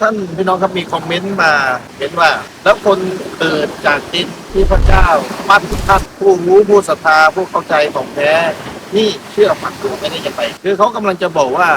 ท่านพี่น้องครับมีคอมเมนต์มาเห็นว่า แล้วคนเกิดจากดินที่พระเจ้าปั้นท่านผู้รู้ผู้ศรัทธาผู้เข้าใจของแท้นี่เชื่อฟังดูไม่ได้ยังไงคือเขากำลังจะบอกว่า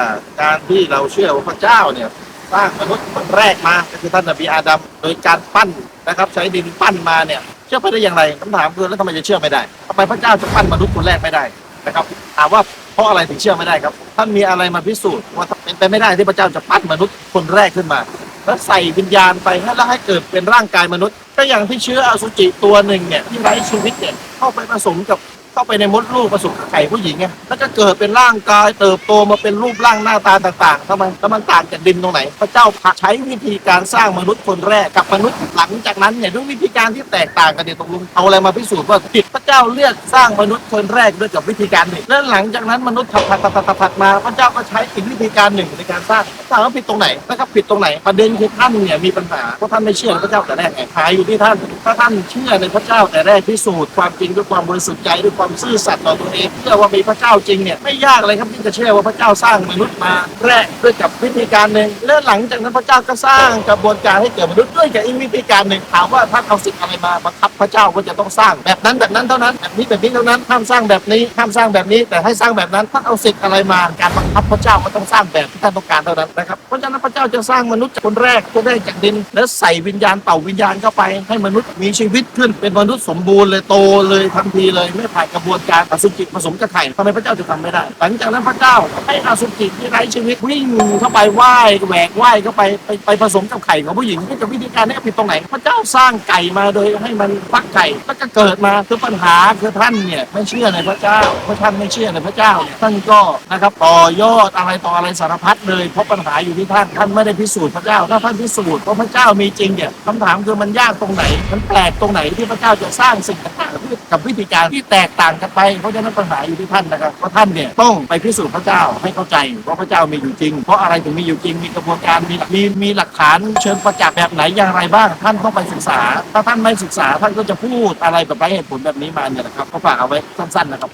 การที่เราเชื่อว่าพระเจ้าเนี่ยสร้างมนุษย์คนแรกมาก็คือท่านนบีอาดัมโดยการปั้นนะครับ ใช้ดินปั้นมาเนี่ยเชื่อไปได้อย่างไรคำถามคือแล้วทำไมจะเชื่อไม่ได้ทำไมพระเจ้าจะปั้นมนุษย์คนแรกไม่ได้นะครับถามว่า เพราะอะไรถึงเชื่อไม่ได้ครับ ท่านมีอะไรมาพิสูจน์ว่าเป็นไปไม่ได้ที่พระเจ้าจะปั้นมนุษย์คนแรกขึ้นมา แล้วใส่วิญญาณไปให้แล้วให้เกิดเป็นร่างกายมนุษย์ ก็อย่างที่เชื้ออสุจิตัวหนึ่งเนี่ยที่ไร้ชีวิตเนี่ยเข้าไปผสมกับาไปในมดลูกผสมไข่ผู้หญิงไงแล้วก็เกิดเป็นร่างกายเติบโตมาเป็นรูปร่างหน้าตาต่างๆทำไมแล้วมันต่างจากดินตรงไหน พระเจ้าใช้วิธีการสร้างมนุษย์คนแรกกับมนุษย์หลังจากนั้นเนี่ยด้วยวิธีการที่แตกต่างกันเนี่ยตกลงเอาอะไรมาพิสูจน์ว่าผิดพระเจ้าเลือกสร้างมนุษย์คนแรกด้วยกับวิธีการหนึ่งแล้วหลังจากนั้นมนุษย์ถัดถัดถัดถัดมา พระเจ้าก็ใช้อีกวิธีการหนึ่งในการสร้างถามว่าผิดตรงไหนนะครับผิดตรงไหนประเด็นคือท่านเนี่ยมีปัญหาเพราะท่านไม่เชื่อพระเจ้าแต่แรกไงหายอยู่ที่ท่านถ้าท่านเชื่อในพระเจ้าแต่แรกพิสูจน์ความจริงด้วยความบริสุทธิ์ใจด้วยความซื่อสัตย์ต่อตัวเองเชื่อว่ามีพระเจ้าจริงเนี่ยไม่ยากเลยครับที่จะเชื่อว่าพระเจ้าสร้างมนุษย์มาแรกด้วยกับวิธีการหนึ่งและหลังจากนั้นพระเจ้าก็สร้างกระบวนการให้เกิดมนุษย์ด้วยกับอีกวิธีการหนึ่งถามว่าท่านเอาสิ่งอะไรมาบังคับพระเจ้าว่าจะต้องสร้างแบบนั้นแบบนั้นเท่านั้นแบบนี้แบบนี้เท่านั้นห้ามสร้างแบบนี้ห้ามสร้างแบบนี้ แต่ให้สร้างแบบนั้นท่านเอาสิ่งอะไรมาการบังคับพระเจ้าก็ต้องสร้างแบบที่ท่านต้องการเท่านั้นนะครับเพราะฉะนั้นพระเจ้าจะสร้างมนุษย์จากคนแรกคนแรกจากดิน แล้วใส่วิญญาณเป่าวิญญาณเข้าไป ให้มนุษย์มีชีวิตขึ้นเป็นมนุษย์สมบูรณ์เลยโตเลยทันทีเลยไม่ผ่านกระบวนการอสุจิผสมกับไข่ทำไมพระเจ้าจะทำไม่ได้ หลังจากนั้นพระเจ้าให้อสุจิที่ไร้ชีวิตวิ่งเข้าไปว่ายแหวกว่ายเข้าไปไปไปผสมกับไข่ของผู้หญิงนี่จะวิธีการนี้ผิดตรงไหน พระเจ้าสร้างไก่มาโดยให้มันฟักไก่แล้วก็เกิดมาคือปัญหาคือท่านเนี่ยไม่เชื่อในพระเจ้าเพราะท่านไม่เชื่อในพระเจ้าท่านก็นะครับต่อยอดอะไรต่ออะไรสารพัดเลยเพราะปัญหาอยู่ที่ท่านท่านไม่ได้พิสูจน์พระเจ้าถ้าท่านพิสูจน์ว่าพระเจ้ามีจริงเนี่ยคำถามคือมันยากตรงไหน มันแปลกตรงไหนที่พระเจ้าจะสร้างสิ่ง กับวิธีการที่แตกต่างกันไปเพราะฉะนั้นปัญหาอยู่ที่ท่านนะครับเพราะท่านเนี่ยต้องไปพิสูจน์พระเจ้าให้เข้าใจว่าพระเจ้ามีอยู่จริง เพราะอะไรถึงมีอยู่จริงมีกระบวนการมีมีมีหลักฐานเชิงประจักษ์แบบไหนอย่างไรบ้าง ท่านต้องไปศึกษา ถ้าท่านไม่ศึกษาท่านก็จะพูดอะไรแบบไร้เหตุผลแบบนี้มาเนี่ยนะครับก็ฝากเอาไว้สั้นๆนะครับ